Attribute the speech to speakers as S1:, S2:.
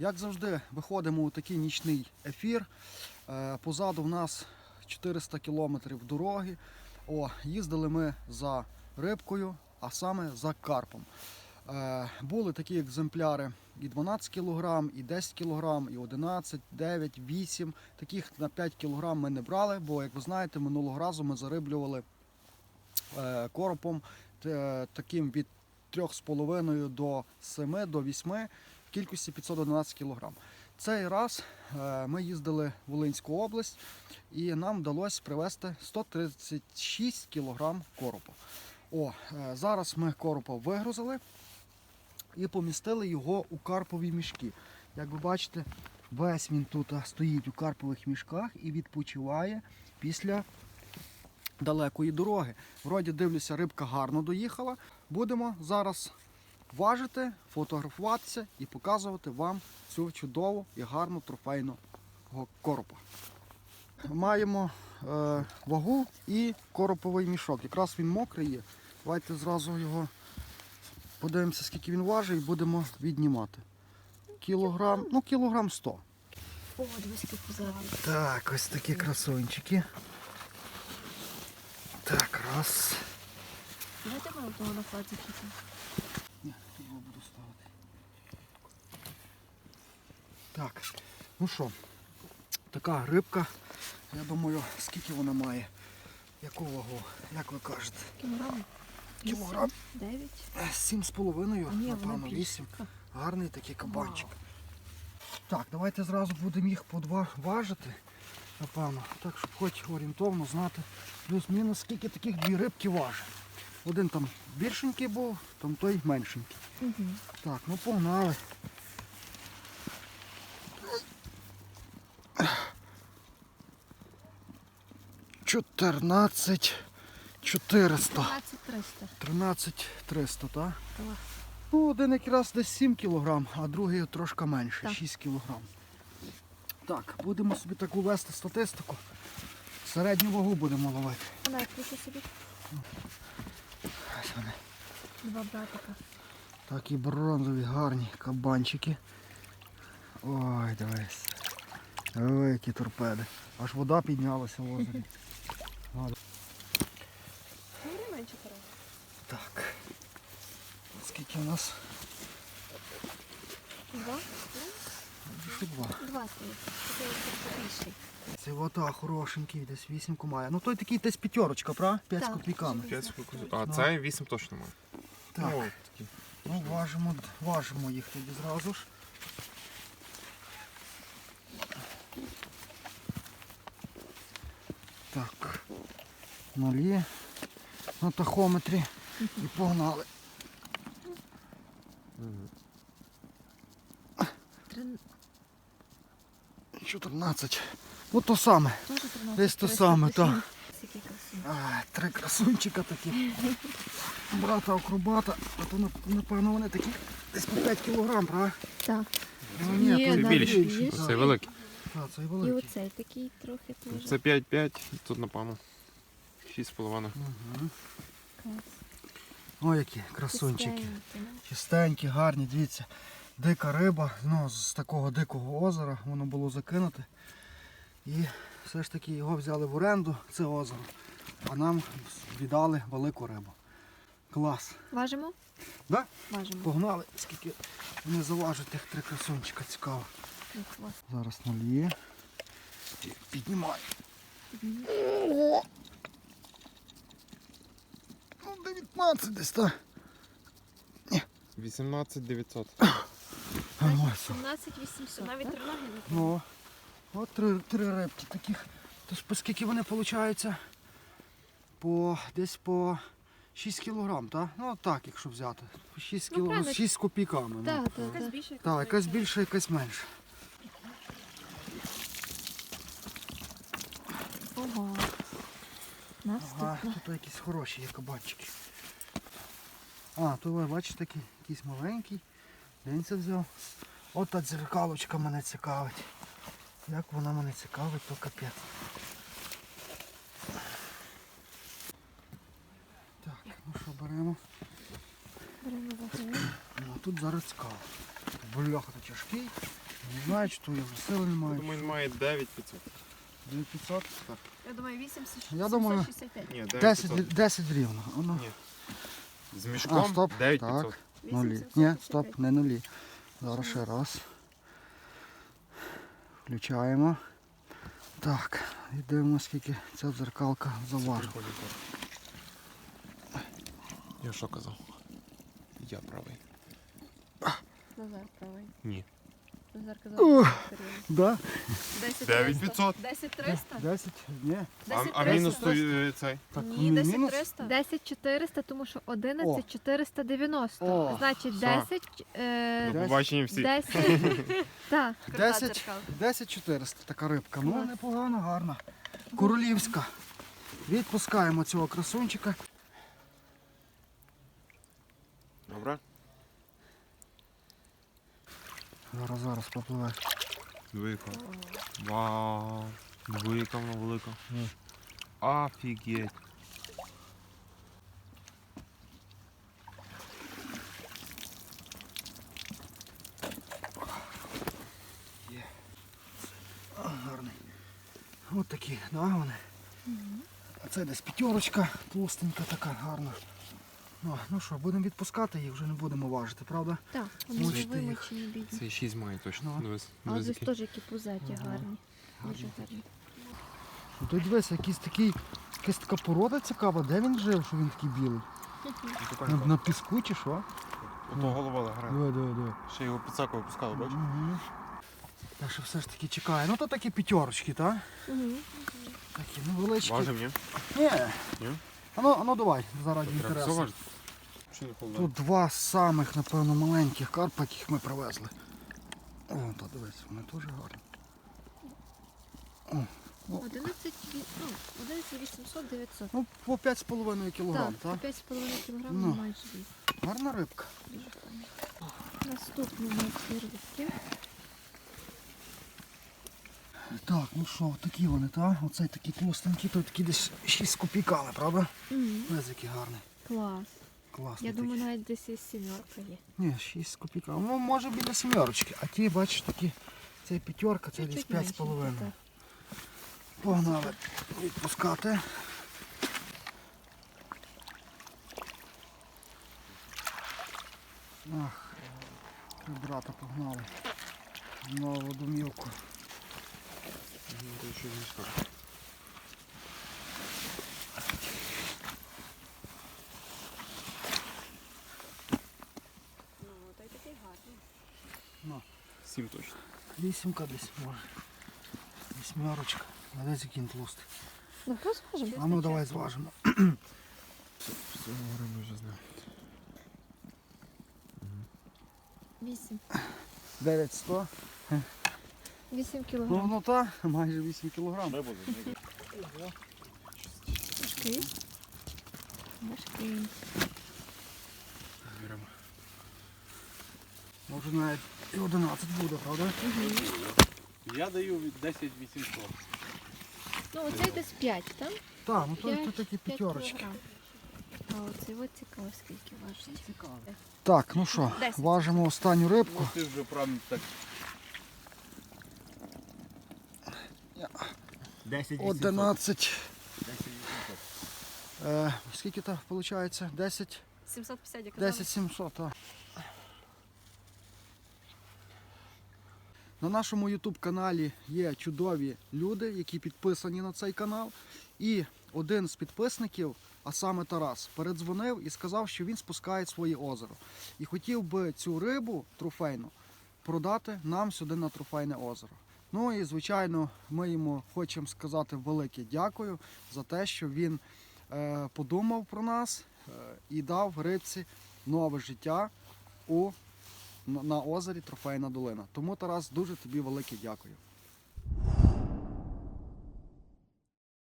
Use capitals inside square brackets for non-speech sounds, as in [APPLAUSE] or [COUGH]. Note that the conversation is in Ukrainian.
S1: Як завжди, виходимо у такий нічний ефір. Е, Позаду в нас 400 кілометрів дороги. О, їздили ми за рибкою, а саме за карпом. Е, Були такі екземпляри і 12 кг, і 10 кг, і 11, 9, 8. Таких на 5 кг ми не брали, бо, як ви знаєте, минулого разу ми зариблювали е, коропом таким від 3,5 до 7 до 8 в кількості 511 кг. Цей раз е, ми їздили в Волинську область і нам вдалося привезти 136 кг коропа. О, е, зараз ми коропа вигрузили і помістили його у карпові мішки. Як ви бачите, весь він тут стоїть у карпових мішках і відпочиває після далекої дороги. Вроді дивлюся, рибка гарно доїхала. Будемо зараз важити, фотографуватися і показувати вам цю чудову і гарну трофейну коропа. Маємо е, вагу і короповий мішок. Якраз він мокрий є. Давайте зразу його подивимося, скільки він важить, і будемо віднімати. Кілограм, ну кілограм 100.
S2: О, дивись, який позавий.
S1: Так, ось такі красунчики. Так, раз.
S2: Знаєте, ми одного на фазі кіта?
S1: Ні, тут його буду ставити. Так, ну що, така рибка. Я думаю, скільки вона має? Яку вагу? Як ви кажете?
S2: Кілограм?
S1: Кілограм?
S2: Дев'ять?
S1: Сім з половиною, напевно, вісім. Гарний такий кабанчик. Так, давайте зразу будемо їх подважити. Напевно, так, щоб хоч орієнтовно знати плюс-мінус, скільки таких дві рибки важить. Один там більшенький був, там той меншенький.
S2: Угу.
S1: Так, ну погнали. Чотирнадцять чотириста.
S2: 13
S1: Тринадцять триста, так?
S2: Так.
S1: Ну, один якраз десь 7 кг, а другий трошки менше,
S2: Так.
S1: 6 кг. Так, будемо собі таку вести статистику. Середню вагу будемо ловити.
S2: Вона включи собі
S1: Ось вони.
S2: два братика.
S1: Такі бронзові гарні кабанчики. Ой, дивись. Ой, які торпеди. Аж вода піднялася в озері. [LAUGHS]
S2: Менше.
S1: Так. Скільки у нас?
S2: Два?
S1: Два.
S2: Два стоїть.
S1: Це вода хорошенький, десь вісімку має. Ну той такий десь п'ятерочка, правда? 5 з копійками.
S2: П'ять.
S3: А
S1: Ну.
S3: це 8 точно має.
S1: Так.
S3: Ну.
S1: Ну, важимо, важимо їх тоді зразу ж. Так. Нулі на тахометрі і погнали. 14. Ну то саме. Десь то саме, так. А, три красунчика такі. Брата акробата. А то напевно вони такі десь по 5 кілограм, правда?
S2: Так.
S1: Ну,
S2: Ні,
S3: більші.
S2: більше.
S3: Це великий.
S1: Так, це і
S2: І
S1: великий.
S2: оцей такий трохи теж.
S3: Це 5-5, тут напевно. 6,5.
S1: Угу. Ой, які красунчики. Чистенькі, гарні, дивіться. Дика риба, ну, з такого дикого озера воно було закинуте. І все ж таки його взяли в оренду, це озеро, а нам віддали велику рибу. Клас.
S2: Важимо?
S1: Да?
S2: Важимо.
S1: Погнали, скільки вони заважать тих три красунчика, цікаво. Зараз наліє. Піднімаю. О! Ну, 19 десь, так?
S3: 18 900.
S1: Ось.
S2: 17 800. Навіть три ноги не
S1: Ну, от три, три рибки таких. Тож по скільки вони виходить? По, десь по 6 кілограм, так? Ну так, якщо взяти. 6,
S2: Ну,
S1: кіло...
S2: правильно.
S1: 6 з копійками. ну.
S2: Так, так,
S4: Якась
S2: так.
S4: більше,
S1: Так, якась більша, якась менша.
S2: Ого.
S1: Ага, тут якісь хороші є кабанчики. А, то ви бачите такий, якийсь маленький. День це взяв. От та дзеркалочка мене цікавить. Як вона мене цікавить, то капець. Так, ну що беремо?
S2: Беремо вагу.
S1: Ну, тут зараз цікаво. Бляха то тяжкий. Не знаю, чи то я вже сили не маю.
S3: думаю, він має 9500.
S1: 9500.
S2: Я думаю, 8
S1: Я думаю, 10, 10 рівно. Воно.
S3: Ні. З мішком
S1: А, стоп.
S3: 9500.
S1: Так. Нулі. Ні, стоп, не нулі. Зараз ще раз. Включаємо. Так, і дивимося, скільки ця дзеркалка заважить.
S3: Я що казав? Я правий.
S2: Назар правий.
S3: Ні.
S2: Назар казав.
S1: Да?
S2: 10
S3: 9500.
S2: 10 300?
S1: 10? Ні.
S3: А,
S2: 10
S3: а мінус той, цей.
S1: Так,
S2: Ні,
S1: мі-
S2: 10
S1: мінус?
S2: 300.
S4: 10 400, тому що 11 490.
S1: О.
S4: Значить, 10, е,
S3: До побачення всі.
S4: 10, так.
S1: 10, 10 400 така рибка. Ну, непогана, гарна. Королівська. Відпускаємо цього красунчика.
S3: Добре?
S1: Зараз, зараз попливе.
S3: Двійка. Вау. Двійка вона велика. Офігеть.
S1: Гарний. Ось такі, да, вони. А це десь п'ятерочка, толстенька така, гарна. Ну, ну що, будемо відпускати їх, вже не будемо важити, правда?
S4: Так,
S1: вони вже Мучте їх.
S4: вимочені бідні.
S3: Цей 6 має точно.
S1: Ну.
S3: Дивись,
S4: А
S3: дивись
S4: ось
S3: який.
S4: теж які пузаті
S1: Ага.
S4: гарні. Дуже гарні.
S1: Ну, Тут дивись, якийсь такий, якась така порода цікава, де він жив, що він такий білий? На, на піску чи що?
S3: Ото голова грає.
S1: Диви, диви, диви.
S3: Ще його підсаку випускали, бачиш?
S1: Угу. Так що все ж таки чекає. Ну то такі п'ятерочки, так?
S2: Мгм.
S1: Такі невеличкі.
S3: Важив, ні?
S1: Ні.
S3: Ні?
S1: Ану, ану давай, заради інтересу. Тут два самих, напевно, маленьких карпа, яких ми привезли. О, та дивись, вони дуже гарні.
S4: 11, ві- ну, 11 800 900.
S1: Ну, по 5,5 кг,
S4: Так,
S1: так?
S4: 5,5 кг
S1: Ну.
S4: майже вісім.
S1: Гарна рибка.
S4: Наступні у нас вірвітки.
S1: Так, ну що, такі вони, так? Оцей такі толстенькі, то такі десь 6 копійками, правда?
S4: Мгм.
S1: Ось який гарний.
S4: Клас.
S1: Класний
S4: Я
S1: такий.
S4: думаю, навіть десь і сімерка є.
S1: Ні, 6 копійками. Ну, може біля сімерочки. А ті, бачиш, такі, це п'ятерка, це десь
S4: Чуть-чуть
S1: 5,5.
S4: меншенькі, так.
S1: Погнали відпускати. Ах, брата погнали. В Нову домівку.
S3: Ну, то ще з мішка.
S2: Ну, той такий гарний.
S3: Сім точно.
S1: Вісімка десь може. Вісьмерочка. А десь який він тлустий.
S4: Ну, хто скажемо?
S1: А ну давай зважимо.
S3: Все, говоримо вже знаю.
S4: 8.
S1: 900.
S4: 8
S1: Ну,
S4: кілограм.
S1: ну та, майже 8 кілограм.
S4: Важкий. Важкий.
S3: Беремо.
S1: Може навіть і 11 буде, правда?
S5: Я даю від 10 800.
S4: Ну, оцей десь 5, так?
S1: Так, ну то, то такі п'ятерочки.
S4: А оцей от цікаво, скільки важить.
S1: Цікаво. Так, ну що,
S2: Десять.
S1: важимо останню рибку.
S5: Ну ти ж вже прям так. 10
S1: 11. Е, скільки то виходить? 10?
S2: 750 я
S1: 10 700, так. На нашому YouTube каналі є чудові люди, які підписані на цей канал. І один з підписників, а саме Тарас, передзвонив і сказав, що він спускає своє озеро. І хотів би цю рибу трофейну продати нам сюди на трофейне озеро. Ну і звичайно, ми йому хочемо сказати велике дякую за те, що він е, подумав про нас е, і дав рибці нове життя у, на, на озері Трофейна долина. Тому Тарас дуже тобі велике дякую.